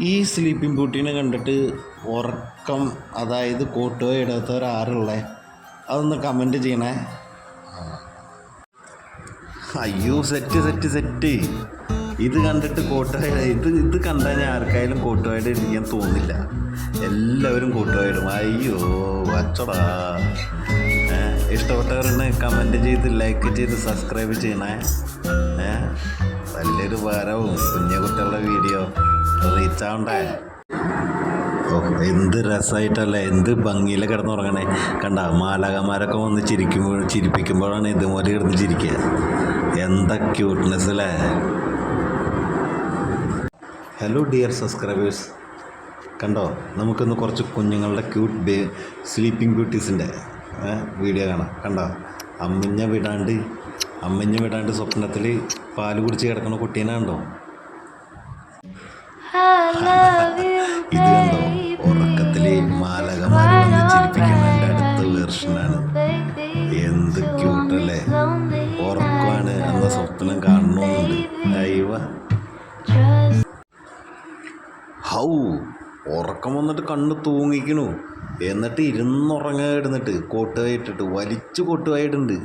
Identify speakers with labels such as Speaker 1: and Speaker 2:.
Speaker 1: ഈ സ്ലീപ്പിംഗ് ബ്യൂട്ടീനെ കണ്ടിട്ട് ഉറക്കം അതായത് കോട്ടുക ഇടാത്തവരാരുള്ളേ അതൊന്ന് കമന്റ് ചെയ്യണേ. അയ്യോ സെറ്റ് സെറ്റ് സെറ്റ് ഇത് കണ്ടിട്ട് കോട്ടോ ഇത് ഇത് കണ്ടാൽ ഞാൻ ആർക്കായാലും കോട്ടുവായിട്ട് ഇരിക്കാൻ തോന്നില്ല. എല്ലാവരും കോട്ടുവായിടും അയ്യോ വച്ചടാ. ഇഷ്ടപ്പെട്ടവരെന്നെ കമന്റ് ചെയ്ത് ലൈക്ക് ചെയ്ത് സബ്സ്ക്രൈബ് ചെയ്യണേ. വലിയൊരു ഭാരവും കുഞ്ഞു കുട്ടികളുടെ വീഡിയോ റീച്ച് ആവണ്ടേ ഓ എന്ത് രസമായിട്ടല്ലേ എന്ത് ഭംഗിയിലെ കിടന്നുറങ്ങണേ. കണ്ട മാലകമാരൊക്കെ വന്ന് ചിരിക്കുമ്പോൾ ചിരിപ്പിക്കുമ്പോഴാണ് ഇതുപോലെ കിടന്ന് ചിരിക്കുക. എന്താ ക്യൂട്ട്നെസ് അല്ലേ? ഹലോ ഡിയർ സബ്സ്ക്രൈബേഴ്സ് കണ്ടോ നമുക്കിന്ന് കുറച്ച് കുഞ്ഞുങ്ങളുടെ ക്യൂട്ട് ബേ സ്ലീപ്പിംഗ് ബ്യൂട്ടീസിന്റെ വീഡിയോ കാണാം. കണ്ടോ അമ്മിഞ്ഞ വിടാണ്ട് അമ്മിഞ്ഞ വിടാണ്ട് സ്വപ്നത്തിൽ പാൽ കുടിച്ച് കിടക്കുന്ന കുട്ടീനെ കണ്ടോ? ഇത് കണ്ടോ? ഉറക്കത്തിലെ മാലകമാർ വന്ന് ചിരിപ്പിക്കുന്നതിന്റെ അടുത്ത വേർഷനാണ് എന്ത് ക്യൂട്ടല്ലേ ഉറക്കമാണ് എന്ന സ്വപ്നം കാണണമെന്നുണ്ട് ദൈവ. ഹൗ ഉറക്കം വന്നിട്ട് കണ്ണ് തൂങ്ങിക്കണു. എന്നിട്ട് ഇരുന്നുറങ്ങാ ഇടുന്നിട്ട് കൊട്ടുവായിട്ടിട്ട് വലിച്ചു കോട്ടുവായി ഇടുന്നുണ്ട്